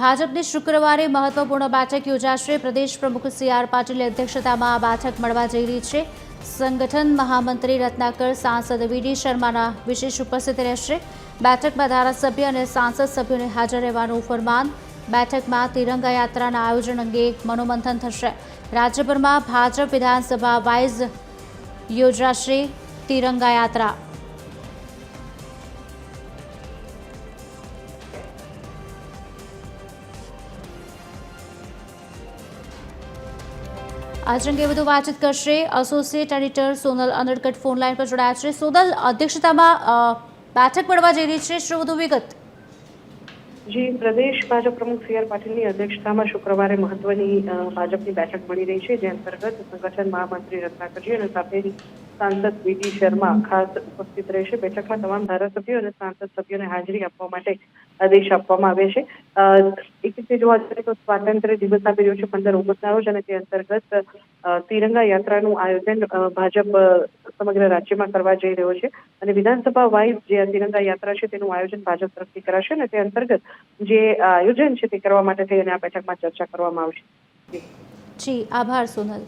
ભાજપની શુક્રવારે મહત્વપૂર્ણ બેઠક યોજાશે. પ્રદેશ પ્રમુખ સી આર પાટીલની અધ્યક્ષતામાં આ બેઠક મળવા જઈ રહી છે. સંગઠન મહામંત્રી રત્નાકર, સાંસદ વીડી શર્માના વિશેષ ઉપસ્થિત રહેશે. બેઠકમાં ધારાસભ્ય અને સાંસદ સભ્યોને હાજર રહેવાનું ફરમાન. બેઠકમાં તિરંગા યાત્રાના આયોજન અંગે મનોમંથન થશે. રાજ્યભરમાં ભાજપ વિધાનસભા વાઇઝ યોજાશે તિરંગા યાત્રા. આજ અંગે વધુ વાતચીત કરશે associate editor Sonal Unadkat phone line પર જોડાયા છે. સોનલ, અધ્યક્ષતામાં બેઠક મળવા જઈ રહી છે. શું વધુ વિગત? જી, પ્રદેશ ભાજપ પ્રમુખ સી આર પાટીલની અધ્યક્ષતામાં શુક્રવારે મહત્વની ભાજપની બેઠક મળી રહી છે. જે અંતર્ગત સંગઠન મહામંત્રી રત્નાકરજી અને સાથે સાંસદ વીડી શર્મા ખાસ ઉપસ્થિત રહેશે. બેઠકમાં તમામ ધારાસભ્યો અને સાંસદ સભ્યોને હાજરી આપવા માટે આદેશ આપવામાં આવે છે. એક રીતે જોવા જઈએ તો સ્વાતંત્ર્ય દિવસ આવી રહ્યો છે પંદર ઓગસ્ટના રોજ અને તે અંતર્ગત તિરંગા યાત્રાનું આયોજન ભાજપ સમગ્ર રાજ્યમાં કરવા જઈ રહ્યો છે અને વિધાનસભા વાઇઝ જે તિરંગા યાત્રા છે તેનું આયોજન ભાજપ તરફથી કરાશે અને તે અંતર્ગત જે આયોજન છે તે કરવા માટે થઈ અને આ બેઠકમાં ચર્ચા કરવામાં આવશે. જી, આભાર સોનલ.